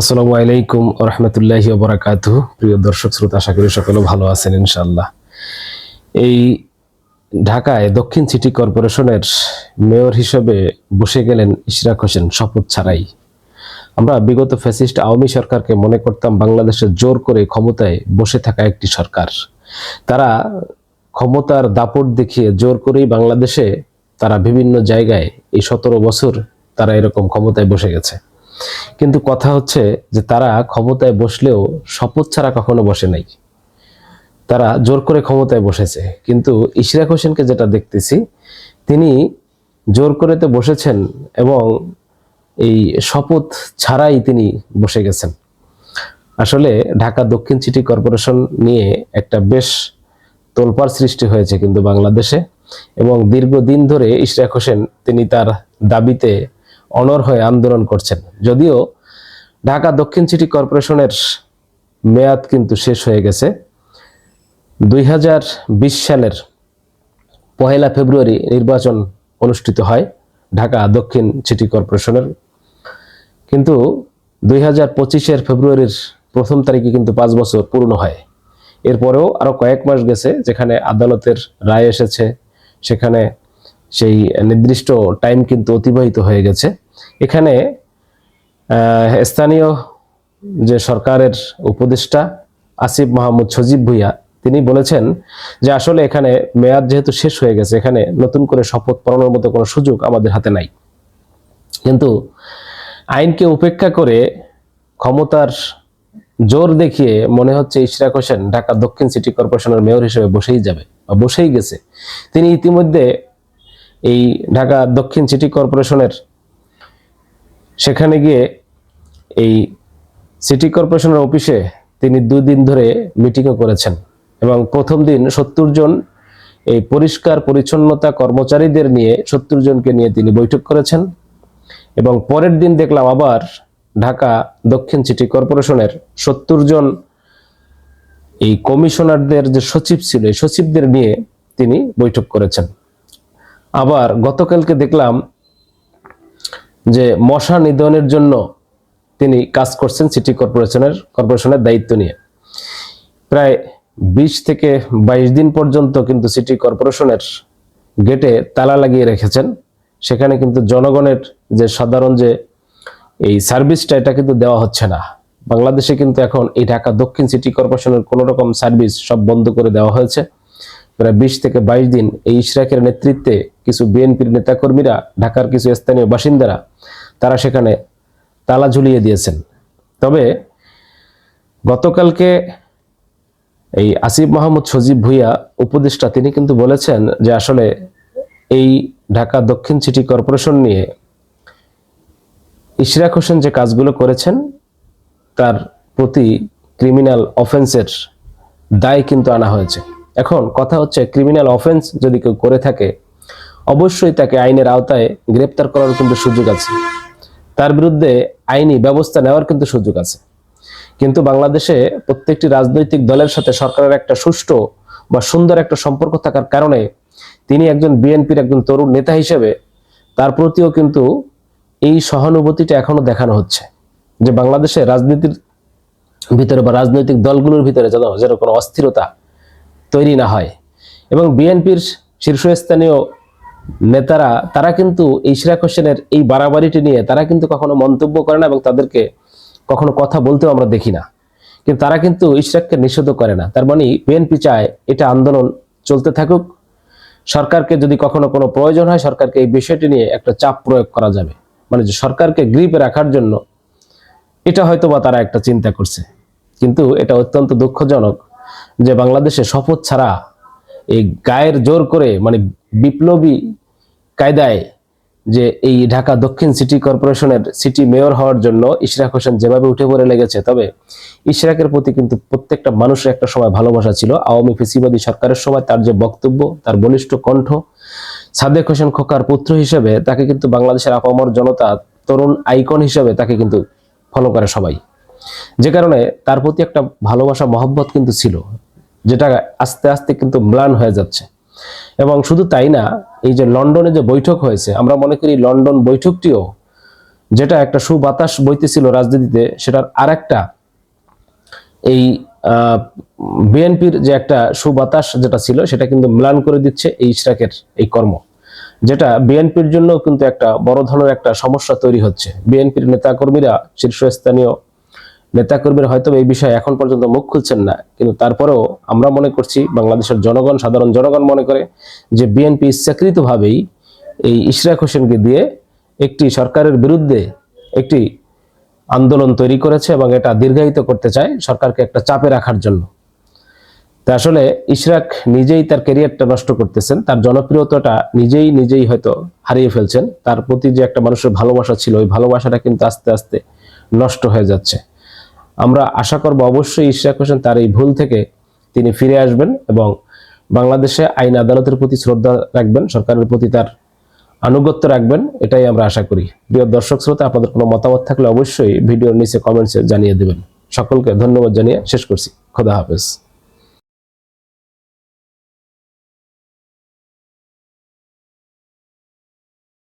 আসসালামু আলাইকুম রহমতুল্লাহি বরাকাতু প্রিয় দর্শক শ্রোতা, আশা করি সকলে ভালো আছেন ইনশাল্লাহ এই ঢাকায় দক্ষিণ সিটি কর্পোরেশনের মেয়র হিসেবে বসে গেলেন ইশরাক হোসেন, শপথ ছাড়াই। আমরা বিগত ফ্যাসিস্ট আওয়ামী সরকারকে মনে করতাম বাংলাদেশে জোর করে ক্ষমতায় বসে থাকা একটি সরকার। তারা ক্ষমতার দাপট দেখিয়ে জোর করেই বাংলাদেশে তারা বিভিন্ন জায়গায় এই সতেরো বছর তারা এরকম ক্ষমতায় বসে গেছে। কিন্তু কথা হচ্ছে যে তারা ক্ষমতায় বসলেও শপথ ছাড়া কখনো বসে নাই। তারা জোর করে ক্ষমতায় বসেছে। কিন্তু ইশরাক হোসেনকে যেটা দেখতেছি, তিনি জোর করে তো বসেছেন এবং এই শপথ ছাড়াই তিনি বসে গেছেন। আসলে ঢাকা দক্ষিণ সিটি কর্পোরেশন নিয়ে একটা বেশ তোলপাড় সৃষ্টি হয়েছে কিন্তু বাংলাদেশে এবং দীর্ঘদিন ধরে ইশরাক হোসেন তিনি তার দাবিতে অনর হয়ে আন্দোলন করছেন। যদিও ঢাকা দক্ষিণ সিটি কর্পোরেশনের মেয়াদ কিন্তু শেষ হয়ে গেছে। দুই হাজার বিশ সালের পহেলা ফেব্রুয়ারি নির্বাচন অনুষ্ঠিত হয় ঢাকা দক্ষিণ সিটি কর্পোরেশনের। কিন্তু দুই হাজার পঁচিশের ফেব্রুয়ারির প্রথম তারিখে কিন্তু পাঁচ বছর পূর্ণ হয়। এরপরেও আরও কয়েক মাস গেছে যেখানে আদালতের রায় এসেছে। সেখানে সেই নির্দিষ্ট টাইম কিন্তু অতিবাহিত হয়ে গেছে। এখানে স্থানীয় যে সরকারের উপদেষ্টা আসিফ মাহমুদ সজীব ভুইয়া, তিনি বলেছেন যে আসলে এখানে মেয়াদ যেহেতু শেষ হয়ে গেছে, এখানে নতুন করে শপথ পড়ানোর মতো কোনো সুযোগ আমাদের হাতে নাই। কিন্তু আইনকে উপেক্ষা করে ক্ষমতার জোর দেখিয়ে মনে হচ্ছে ইশরাক হোসেন ঢাকা দক্ষিণ সিটি কর্পোরেশনের মেয়র হিসেবে বসেই যাবে বা বসেই গেছে। তিনি ইতিমধ্যে এই ঢাকা দক্ষিণ সিটি কর্পোরেশনের সেখানে গিয়ে এই সিটি কর্পোরেশনের অফিসে তিনি দুই দিন ধরে মিটিংও করেছেন এবং প্রথম দিন সত্তর জন এই পরিষ্কার পরিচ্ছন্নতা কর্মচারীদের নিয়ে সত্তর জনকে নিয়ে তিনি বৈঠক করেছেন এবং পরের দিন দেখলাম আবার ঢাকা দক্ষিণ সিটি কর্পোরেশনের সত্তর জন এই কমিশনারদের যে সচিব ছিল, এই সচিবদের নিয়ে তিনি বৈঠক করেছেন। আবার গতকালকে দেখলাম যে মশা নিধনের জন্য তিনি কাজ করছেন সিটি কর্পোরেশনের কর্পোরেশনের দায়িত্ব নিয়ে। প্রায় বিশ থেকে বাইশ দিন পর্যন্ত কিন্তু সিটি কর্পোরেশনের গেটে তালা লাগিয়ে রেখেছেন। সেখানে কিন্তু জনগণের যে সাধারণ যে এই সার্ভিসটা, এটা কিন্তু দেওয়া হচ্ছে না। বাংলাদেশে কিন্তু এখন এই ঢাকা দক্ষিণ সিটি কর্পোরেশনের কোনো রকম সার্ভিস সব বন্ধ করে দেওয়া হয়েছে। প্রায় বিশ থেকে বাইশ দিন এই ইশরাকের নেতৃত্বে কিছু বিএনপির নেতাকর্মীরা, ঢাকার কিছু স্থানীয় বাসিন্দারা তারা সেখানে তালা ঝুলিয়ে দিয়েছেন। তবে গতকালকে এই আসিফ মাহমুদ সজীব ভুইয়া উপদেষ্টা, তিনি কিন্তু বলেছেন যে আসলে এই ঢাকা দক্ষিণ সিটি কর্পোরেশন নিয়ে ইশরাক হোসেন যে কাজগুলো করেছেন, তার প্রতি ক্রিমিনাল অফেন্সের দায় কিন্তু আনা হয়েছে। এখন কথা হচ্ছে, ক্রিমিনাল অফেন্স যদি কেউ করে থাকে, অবশ্যই তাকে আইনের আওতায় গ্রেপ্তার করার কিন্তু সুযোগ আছে। তার বিরুদ্ধে আইনি ব্যবস্থা নেওয়ার কিন্তু সুযোগ আছে। কিন্তু বাংলাদেশে প্রত্যেকটি রাজনৈতিক দলের সাথে সরকারের একটা সুষ্ঠু বা সুন্দর একটা সম্পর্ক থাকার কারণে তিনি একজন বিএনপির একজন তরুণ নেতা হিসেবে তার প্রতিও কিন্তু এই সহানুভূতিটা এখনও দেখানো হচ্ছে যে বাংলাদেশে রাজনীতির ভিতরে বা রাজনৈতিক দলগুলোর ভিতরে যেন যেন কোনো অস্থিরতা তৈরি না হয়। এবং বিএনপির শীর্ষস্থানীয় নেতারা, তারা কিন্তু ইশরাক হোসেনের এই বাড়াবাড়িটি নিয়ে তারা কিন্তু কখনো মন্তব্য করে না এবং তাদেরকে কখনো কথা বলতেও আমরা দেখি না। কিন্তু তারা কিন্তু ইশরাককে নিষেধ করে না। তার মানে বিএনপি চায় এটা আন্দোলন চলতে থাকুক। সরকারকে যদি কখনো কোনো প্রয়োজন হয়, সরকারকে এই বিষয়টি নিয়ে একটা চাপ প্রয়োগ করা যাবে। মানে যে সরকারকে গ্রিপে রাখার জন্য এটা হয়তো বা তারা একটা চিন্তা করছে। কিন্তু এটা অত্যন্ত দুঃখজনক যে বাংলাদেশে শপথ ছাড়া এই গায়ের জোর করে মানে বিপ্লবী কায়দায় যে এই ঢাকা দক্ষিণ সিটি কর্পোরেশনের সিটি মেয়র হওয়ার জন্য ইশরাক হোসেন যেভাবে উঠে পড়ে লেগেছে, তবে ইশরাকের প্রতি কিন্তু প্রত্যেকটা মানুষের একটা সময় ভালোবাসা ছিল। আওয়ামী ফেসিবাদী সরকারের সময় তার যে বক্তব্য, তার বলিষ্ঠ কণ্ঠ, সাদেক হোসেন খোকার পুত্র হিসেবে তাকে কিন্তু বাংলাদেশের আপামর জনতা, তরুণ আইকন হিসেবে তাকে কিন্তু ফলো করে সবাই। যে কারণে তার প্রতি একটা ভালোবাসা, মহব্বত কিন্তু ছিল, যেটা আস্তে আস্তে কিন্তু ম্লান হয়ে যাচ্ছে। এবং শুধু তাই না, এই যে লন্ডনে যে বৈঠক হয়েছে, আমরা মনে করি লন্ডন বৈঠকটিও যেটা একটা সুবাতাস বইতেছিল রাজনীতিতে, সেটার আরেকটা এই বিএনপির যে একটা সুবাতাস যেটা ছিল, সেটা কিন্তু ম্লান করে দিচ্ছে এই ইশরাকের এই কর্ম। যেটা বিএনপির জন্য কিন্তু একটা বড় ধরনের একটা সমস্যা তৈরি হচ্ছে। বিএনপির নেতাকর্মীরা শীর্ষস্থানীয় নেতাকর্মীরা হয়তো এই বিষয়ে এখন পর্যন্ত মুখ খুলছেন না, কিন্তু তারপরেও আমরা মনে করছি বাংলাদেশের জনগণ, সাধারণ জনগণ মনে করে যে বিএনপি ইচ্ছাকৃতভাবেই এই ইশরাক হোসেনকে দিয়ে একটি সরকারের বিরুদ্ধে একটি আন্দোলন তৈরি করেছে এবং এটা দীর্ঘায়িত করতে চায় সরকারকে একটা চাপে রাখার জন্য। তা আসলে ইশরাক নিজেই তার কেরিয়ারটা নষ্ট করতেছেন, তার জনপ্রিয়তাটা নিজেই নিজেই হয়তো হারিয়ে ফেলছেন, তার প্রতি যে একটা মানুষের ভালোবাসা ছিল, ওই ভালোবাসাটা কিন্তু আস্তে আস্তে নষ্ট হয়ে যাচ্ছে। আমরা আশা করব অবশ্যই ইশরাক হোসেন তার এই ভুল থেকে তিনি ফিরে আসবেন এবং বাংলাদেশে আইন আদালতের প্রতি শ্রদ্ধা রাখবেন, সরকারের প্রতি তার আনুগত্য রাখবেন, এটাই আমরা আশা করি। প্রিয় দর্শক শ্রোতা, আপনাদের কোনো মতামত থাকলে অবশ্যই ভিডিওর নিচে কমেন্টসে জানিয়ে দেবেন। সকলকে ধন্যবাদ জানিয়ে শেষ করছি। খোদা হাফেজ।